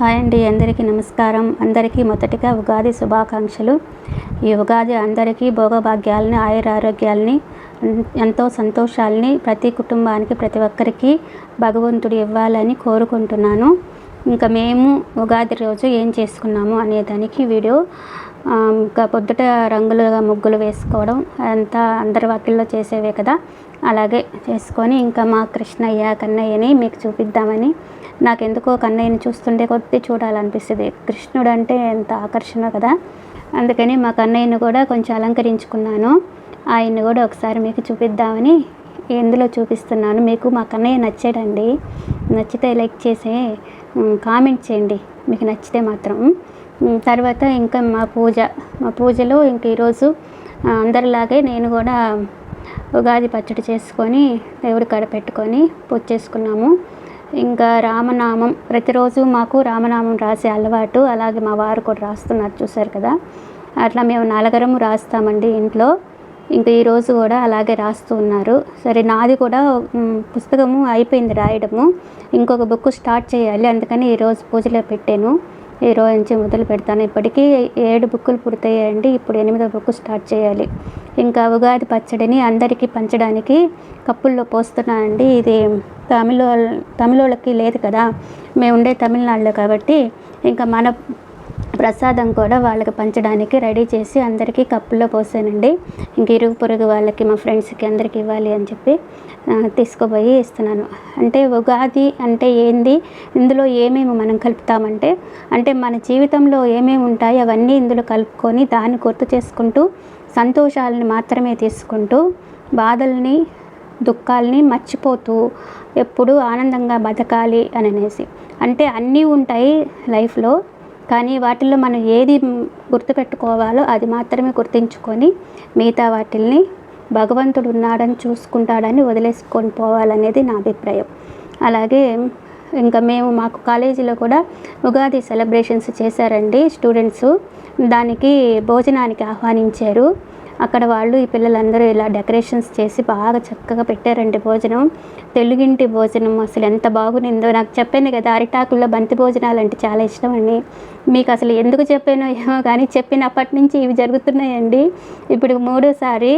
Hi అండి అందరికీ నమస్కారం. అందరికీ మొదటిగా ఉగాది శుభాకాంక్షలు. ఈ ఉగాది అందరికీ భోగభాగ్యాలని ఆయురారోగ్యాలని ఎంతో సంతోషాలని ప్రతి కుటుంబానికి ప్రతి ఒక్కరికి భగవంతుడు ఇవ్వాలని కోరుకుంటున్నాను. ఇంకా మేము ఉగాది రోజు ఏం చేసుకున్నాము అనేదానికి వీడియో పొద్దుట రంగులుగా ముగ్గులు వేసుకోవడం అంతా అందరి వాకిల్లో చేసేవే కదా. అలాగే చేసుకొని ఇంకా మా కృష్ణయ్య కన్నయ్యని మీకు చూపిద్దామని నాకెందుకో కన్నయ్యని చూస్తుండే కొద్ది చూడాలనిపిస్తుంది. కృష్ణుడు అంటే ఎంత ఆకర్షణ కదా. అందుకని మా కన్నయ్యను కూడా కొంచెం అలంకరించుకున్నాను. ఆయన్ని కూడా ఒకసారి మీకు చూపిద్దామని ఎందులో చూపిస్తున్నాను. మీకు మా కన్నయ్య నచ్చాడండి. నచ్చితే లైక్ చేసే కామెంట్ చేయండి. మీకు నచ్చితే మాత్రం. తర్వాత ఇంకా మా పూజ మా పూజలో ఇంక ఈరోజు అందరిలాగే నేను కూడా ఉగాది పచ్చడి చేసుకొని దేవుడి కాడ పెట్టుకొని పూజ చేసుకున్నాము. ఇంకా రామనామం ప్రతిరోజు మాకు రామనామం రాసే అలవాటు అలాగే మా వారు కూడా రాస్తున్నారు చూసారు కదా. అట్లా మేము నలగరం రాస్తామండి ఇంట్లో. ఇంకా ఈరోజు కూడా అలాగే రాస్తూ ఉన్నారు. సరే నాది కూడా పుస్తకము అయిపోయింది రాయడము. ఇంకొక బుక్ స్టార్ట్ చేయాలి అందుకని ఈరోజు పూజలో పెట్టాను. ఈరోజు నుంచి మొదలు పెడతాను. ఇప్పటికీ ఏడు బుక్కులు పూర్తయ్యాయండి. ఇప్పుడు ఎనిమిదో బుక్ స్టార్ట్ చేయాలి. ఇంకా ఉగాది పచ్చడిని అందరికీ పంచడానికి కప్పుల్లో పోస్తున్నానండి. ఇది తమిళ తమిళోళ్ళకి లేదు కదా. మేము ఉండే తమిళనాడులో కాబట్టి ఇంకా మన ప్రసాదం కూడా వాళ్ళకి పంచడానికి రెడీ చేసి అందరికీ కప్పుల్లో పోసానండి. ఇంక ఇరుగు పొరుగు వాళ్ళకి మా ఫ్రెండ్స్కి అందరికీ ఇవ్వాలి అని చెప్పి తీసుకుపోయి ఇస్తున్నాను. అంటే ఉగాది అంటే ఏంది? ఇందులో ఏమేమి మనం కలుపుతామంటే అంటే మన జీవితంలో ఏమేమి ఉంటాయి అవన్నీ ఇందులో కలుపుకొని దాన్ని గుర్తు చేసుకుంటూ సంతోషాలని మాత్రమే తీసుకుంటూ బాధల్ని దుఃఖాలని మర్చిపోతూ ఎప్పుడూ ఆనందంగా బతకాలి అని అనేసి. అంటే అన్నీ ఉంటాయి లైఫ్లో. కానీ వాటిల్లో మనం ఏది గుర్తుపెట్టుకోవాలో అది మాత్రమే గుర్తించుకొని మిగతా వాటిల్ని భగవంతుడు ఉన్నాడని చూసుకుంటాడని వదిలేసుకొని పోవాలనేది నా అభిప్రాయం. అలాగే ఇంకా మేము మాకు కాలేజీలో కూడా ఉగాది సెలబ్రేషన్స్ చేశారండి స్టూడెంట్స్. దానికి భోజనానికి ఆహ్వానించారు. అక్కడ వాళ్ళు ఈ పిల్లలందరూ ఇలా డెకరేషన్స్ చేసి బాగా చక్కగా పెట్టారండి భోజనం. తెలుగింటి భోజనం అసలు ఎంత బాగునిందో నాకు చెప్పాను కదా అరిటాకుల్లో బంతి భోజనాలు అంటే చాలా ఇష్టం అండి. మీకు అసలు ఎందుకు చెప్పానో ఏమో కానీ చెప్పినప్పటి నుంచి ఇవి జరుగుతున్నాయండి. ఇప్పుడు మూడోసారి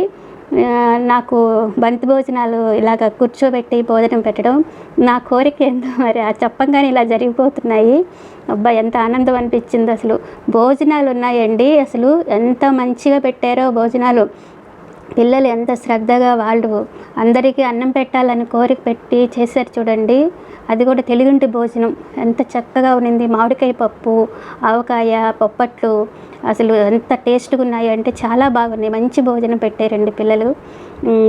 నాకు బంతి భోజనాలు ఇలాగ కూర్చోబెట్టి భోజనం పెట్టడం నా కోరిక ఏందో మరి ఆ చెప్పంగానే ఇలా జరిగిపోతున్నాయి. అబ్బా ఎంత ఆనందం అనిపించింది అసలు. భోజనాలు ఉన్నాయండి అసలు. ఎంత మంచిగా పెట్టారో భోజనాలు. పిల్లలు ఎంత శ్రద్ధగా వాళ్ళు అందరికీ అన్నం పెట్టాలని కోరిక పెట్టి చేశారు చూడండి. అది కూడా తెలుగుంటి భోజనం. ఎంత చక్కగా ఉన్నింది. మామిడికాయ పప్పు ఆవకాయ పప్పట్లు అసలు ఎంత టేస్ట్గా ఉన్నాయి అంటే చాలా బాగున్నాయి. మంచి భోజనం పెట్టారండి పిల్లలు.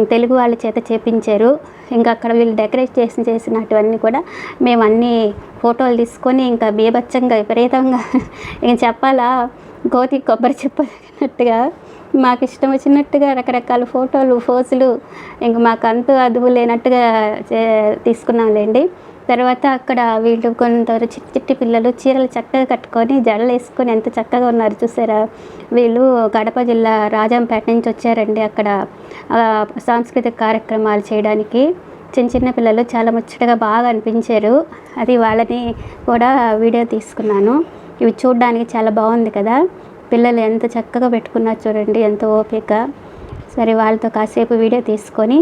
తెలుగు వాళ్ళ చేత చేపించారు. ఇంకా అక్కడ వీళ్ళు డెకరేట్ చేసి చేసినటువన్నీ కూడా మేము అన్నీ ఫోటోలు తీసుకొని ఇంకా బీభత్సంగా విపరీతంగా ఇంకా చెప్పాలా? కోతి కొబ్బరి చెప్పినట్టుగా మాకు ఇష్టం వచ్చినట్టుగా రకరకాల ఫోటోలు ఫోజులు. ఇంక మాకు అంతు అదువు లేనట్టుగా చే- తీసుకున్నాంలేండి. తర్వాత అక్కడ వీళ్ళు కొందరు చిట్టి చిట్టి పిల్లలు చీరలు చక్కగా కట్టుకొని జడలు వేసుకొని ఎంత చక్కగా ఉన్నారు చూసారా? వీళ్ళు కడప జిల్లా రాజంపేట నుంచి వచ్చారండి అక్కడ. సాంస్కృతిక కార్యక్రమాలు చేయడానికి. చిన్న చిన్న పిల్లలు చాలా ముచ్చటగా బాగా అనిపించారు. అది వాళ్ళని కూడా వీడియో తీసుకున్నాను. ఇవి చూడడానికి చాలా బాగుంది కదా. పిల్లలు ఎంత చక్కగా పెట్టుకున్నారు చూడండి ఎంత ఓపిక. సరే వాళ్ళతో కాసేపు వీడియో తీసుకొని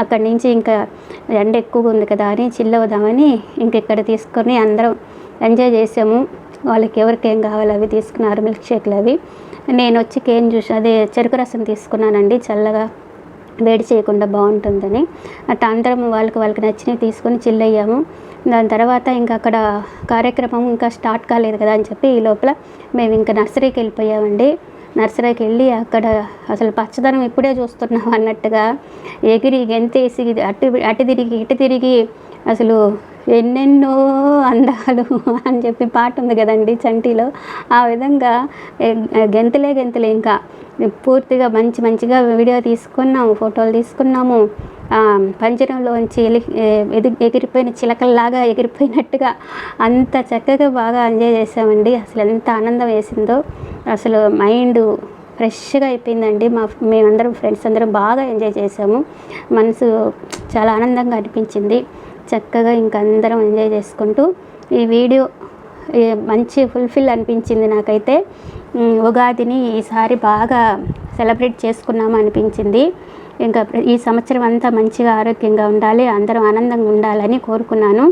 అక్కడి నుంచి ఇంకా ఎండ ఎక్కువగా ఉంది కదా అని చిల్లవదామని ఇంకెక్కడ తీసుకొని అందరం ఎంజాయ్ చేసాము. వాళ్ళకి ఎవరికి ఏం కావాలో అవి తీసుకున్నారు మిల్క్ షేక్లు అవి. నేను వచ్చి కేన్ జ్యూస్ అదే చెరుకు రసం తీసుకున్నానండి. చల్లగా వేడి చేయకుండా బాగుంటుందని. అట్లా అందరం వాళ్ళకి వాళ్ళకి నచ్చినవి తీసుకొని చిల్ అయ్యాము దాని తర్వాత ఇంకా అక్కడ కార్యక్రమం ఇంకా స్టార్ట్ కాలేదు కదా అని చెప్పి ఈ లోపల మేము ఇంకా నర్సరీకి వెళ్ళిపోయామండి. నర్సరీకి వెళ్ళి అక్కడ అసలు పచ్చదనం ఇప్పుడే చూస్తున్నాం అన్నట్టుగా ఎగిరి గెంతేసి అటు అటు తిరిగి ఇటు తిరిగి అసలు ఎన్నెన్నో అందాలు అని చెప్పి పాట ఉంది కదండి చంటిలో. ఆ విధంగా గెంతలే గెంతలే ఇంకా పూర్తిగా మంచి మంచిగా వీడియో తీసుకున్నాము ఫోటోలు తీసుకున్నాము. పంజరంలోంచి ఎలి ఎది ఎగిరిపోయిన చిలకల్లాగా ఎగిరిపోయినట్టుగా అంత చక్కగా బాగా ఎంజాయ్ చేసామండి అసలు ఎంత ఆనందం వేసిందో. అసలు మైండ్ ఫ్రెష్గా అయిపోయిందండి. మా మేమందరం ఫ్రెండ్స్ అందరం బాగా ఎంజాయ్ చేసాము మనసు చాలా ఆనందంగా అనిపించింది. చక్కగా ఇంక అందరం ఎంజాయ్ చేసుకుంటూ ఈ వీడియో మంచి ఫుల్ఫిల్ అనిపించింది నాకైతే. ఉగాదిని ఈసారి బాగా సెలబ్రేట్ చేసుకున్నాము అనిపించింది ఇంకా ఈ సంవత్సరం అంతా మంచిగా ఆరోగ్యంగా ఉండాలి అందరం ఆనందంగా ఉండాలని కోరుకున్నాను.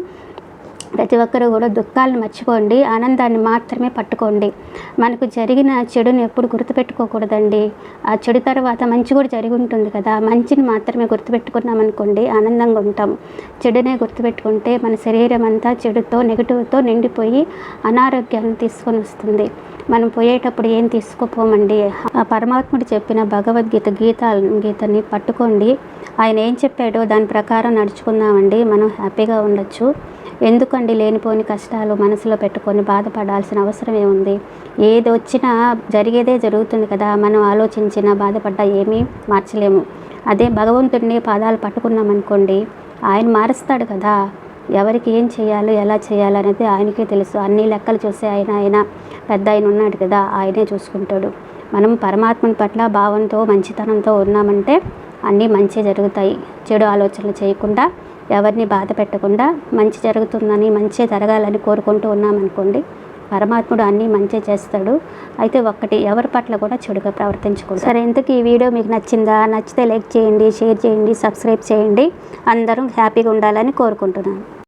ప్రతి ఒక్కరూ కూడా దుఃఖాలను మర్చిపోండి ఆనందాన్ని మాత్రమే పట్టుకోండి. మనకు జరిగిన చెడుని ఎప్పుడు గుర్తుపెట్టుకోకూడదండి. ఆ చెడు తర్వాత మంచి కూడా జరిగి ఉంటుంది కదా మంచిని మాత్రమే గుర్తుపెట్టుకున్నాం అనుకోండి ఆనందంగా ఉంటాం. చెడునే గుర్తుపెట్టుకుంటే మన శరీరం అంతా చెడుతో నెగిటివ్తో నిండిపోయి అనారోగ్యాన్ని తీసుకొని వస్తుంది. మనం పోయేటప్పుడు ఏం తీసుకుపోమండి? ఆ పరమాత్ముడు చెప్పిన భగవద్గీత గీత గీతని పట్టుకోండి. ఆయన ఏం చెప్పాడో దాని ప్రకారం నడుచుకుందామండి. మనం హ్యాపీగా ఉండొచ్చు. ఎందుకండి లేనిపోని కష్టాలు మనసులో పెట్టుకొని బాధపడాల్సిన అవసరం ఏముంది ఏది వచ్చినా జరిగేదే జరుగుతుంది కదా మనం ఆలోచించిన బాధపడ్డా ఏమీ మార్చలేము. అదే భగవంతుడిని పాదాలు పట్టుకున్నాం అనుకోండి ఆయన మారుస్తాడు కదా. ఎవరికి ఏం చేయాలో ఎలా చేయాలో అనేది ఆయనకే తెలుసు. అన్ని లెక్కలు చూసే ఆయన ఆయన పెద్ద ఆయన ఉన్నాడు కదా ఆయనే చూసుకుంటాడు. మనం పరమాత్మని పట్ల భావంతో మంచితనంతో ఉన్నామంటే అన్నీ మంచి జరుగుతాయి. చెడు ఆలోచనలు చేయకుండా ఎవరిని బాధ పెట్టకుండా మంచి జరుగుతుందని మంచి జరగాలని కోరుకుంటూ ఉన్నామనుకోండి పరమాత్ముడు అన్నీ మంచి చేస్తాడు. అయితే ఒక్కటి ఎవరి పట్ల కూడా చెడుగా ప్రవర్తించకూడదు. సరే ఎందుకు ఈ వీడియో మీకు నచ్చిందా? నచ్చితే లైక్ చేయండి షేర్ చేయండి సబ్స్క్రైబ్ చేయండి. అందరం హ్యాపీగా ఉండాలని కోరుకుంటున్నాను.